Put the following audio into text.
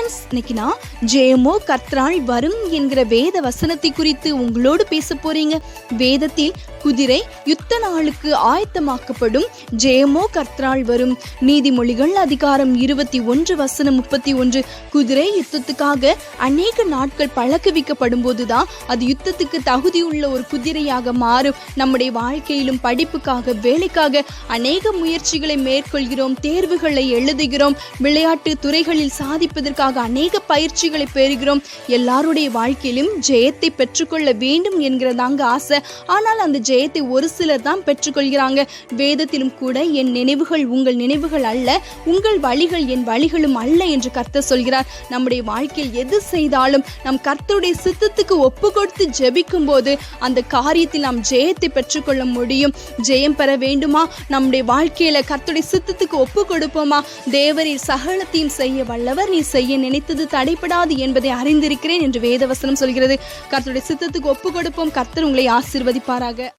Friends இன்னைக்கு நான் ஜெயமோ கத்ராள் வரும் என்கிற வேத வசனத்தை குறித்து உங்களோடு பேச போறீங்க. வேதத்தில் குதிரை யுத்த நாளுக்கு ஆயத்தமாக்கப்படும். ஜெயமோ கர்த்தரால் வரும். நீதிமொழிகள் அதிகாரம் இருபத்தி ஒன்று வசனம் முப்பத்தி ஒன்று. குதிரை யுத்தத்துக்காக அநேக நாட்கள் பழக்குவிக்கப்படும் போதுதான் அது யுத்தத்துக்கு தகுதியுள்ள ஒரு குதிரையாக மாறும். நம்முடைய வாழ்க்கையிலும் படிப்புக்காக வேலைக்காக அநேக முயற்சிகளை மேற்கொள்கிறோம் தேர்வுகளை எழுதுகிறோம் விளையாட்டு துறைகளில் சாதிப்பதற்காக அநேக பயிற்சிகளை பெறுகிறோம். எல்லாருடைய வாழ்க்கையிலும் ஜெயத்தை பெற்றுக்கொள்ள வேண்டும் என்கிறதாங்க ஆசை. ஆனால் அந்த ஜெயத்தை ஒரு சிலர் தான் பெற்றுக்கொள்கிறாங்க. வேதத்திலும் கூட என் நினைவுகள் உங்கள் நினைவுகள் அல்ல உங்கள் வழிகள் என் வழிகளும் அல்ல என்று கர்த்தர் சொல்கிறார். நம்முடைய வாழ்க்கையில் எது செய்தாலும் நம் கர்த்தருடைய சித்தத்துக்கு ஒப்பு கொடுத்து ஜெபிக்கும் போது அந்த காரியத்தில் நாம் ஜெயத்தை பெற்றுக்கொள்ள முடியும். ஜெயம் பெற வேண்டுமா? நம்முடைய வாழ்க்கையில கர்த்தருடைய சித்தத்துக்கு ஒப்பு கொடுப்போமா தேவரை சகலத்தையும் செய்ய வல்லவர் நீ செய்ய நினைத்தது தடைப்படாது என்பதை அறிந்திருக்கிறேன் என்று வேதவசனம் சொல்கிறது. கர்த்தருடைய சித்தத்துக்கு ஒப்பு கொடுப்போம் கர்த்தர் உங்களை ஆசீர்வதிப்பாராக.